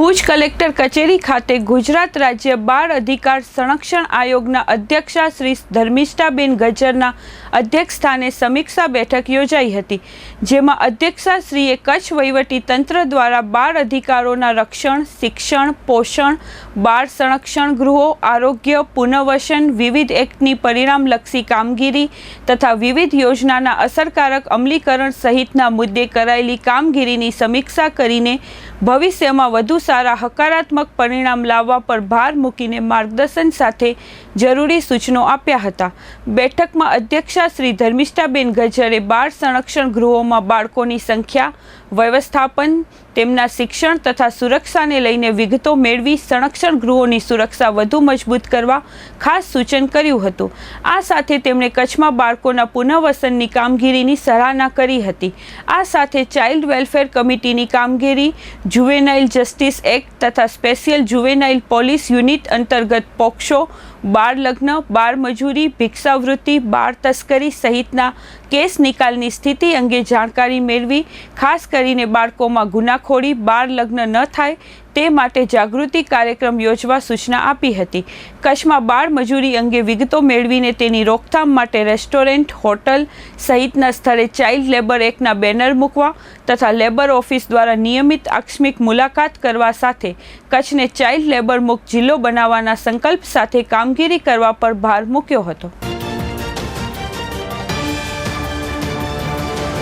Bhuj collector કચેરી ખાતે ગુજરાત રાજ્ય બાળ અધિકાર સંરક્ષણ આયોગના અધ્યક્ષા શ્રી ધર્મિષ્ઠાબેન ગજરના અધ્યક્ષસ્થાને સમીક્ષા બેઠક યોજાઈ હતી, જેમાં અધ્યક્ષાશ્રીએ કચ્છ વહીવટી તંત્ર દ્વારા બાળ અધિકારોના રક્ષણ, શિક્ષણ, પોષણ, બાળ સંરક્ષણ ગૃહો, આરોગ્ય, પુનર્વસન, વિવિધ એક્ટની પરિણામલક્ષી કામગીરી તથા વિવિધ યોજનાના અસરકારક અમલીકરણ સહિતના મુદ્દે કરાયેલી કામગીરીની સમીક્ષા કરીને ભવિષ્યમાં વધુ સારા હકારાત્મક પરિણામ લાવવા પર ભાર મૂકીને માર્ગદર્શન સાથે જરૂરી સૂચનો આપ્યા હતા. બેઠકમાં અધ્યક્ષા શ્રી ધર્મિષ્ઠાબેન ગજરે બાળ સંરક્ષણ ગૃહોમાં બાળકોની સંખ્યા, વ્યવસ્થાપન, તેમના શિક્ષણ તથા સુરક્ષાને લઈને વિગતો મેળવી સંરક્ષણ ગૃહોની સુરક્ષા વધુ મજબૂત કરવા ખાસ સૂચન કર્યું હતું. આ સાથે તેમણે કચ્છમાં બાળકોના પુનઃવસનની કામગીરીની સરાહના કરી હતી. આ સાથે ચાઇલ્ડ વેલફેર કમિટીની કામગીરી જુવેનાઇલ જસ્ટિસ એક્ટ તથા સ્પેશિયલ જુવેનાઇલ પોલીસ યુનિટ અંતર્ગત પોક્સો બાળ લગ્ન, બાળ મજૂરી, ભિક્ષાવૃત્તિ, બાળ તસ્કરી સહિતના કેસ નિકાલની સ્થિતિ અંગે જાણકારી મેળવી, ખાસ કરીને બાળકોમાં ગુનાખોરી, બાળ લગ્ન ન થાય તે માટે જાગૃતિ કાર્યક્રમ યોજવા સૂચના આપી હતી. કચ્છમાં બાળ મજૂરી અંગે વિગતો મેળવીને તેની રોકથામ માટે રેસ્ટોરન્ટ, હોટલ સહિતના સ્થળે ચાઇલ્ડ લેબર એક્ટના બેનર મૂકવા તથા લેબર ઓફિસ દ્વારા નિયમિત આકસ્મિક મુલાકાત કરવા સાથે કચ્છને ચાઇલ્ડ લેબર મુક્ત જિલ્લો બનાવવાના સંકલ્પ સાથે કામગીરી કરવા પર ભાર મૂક્યો હતો.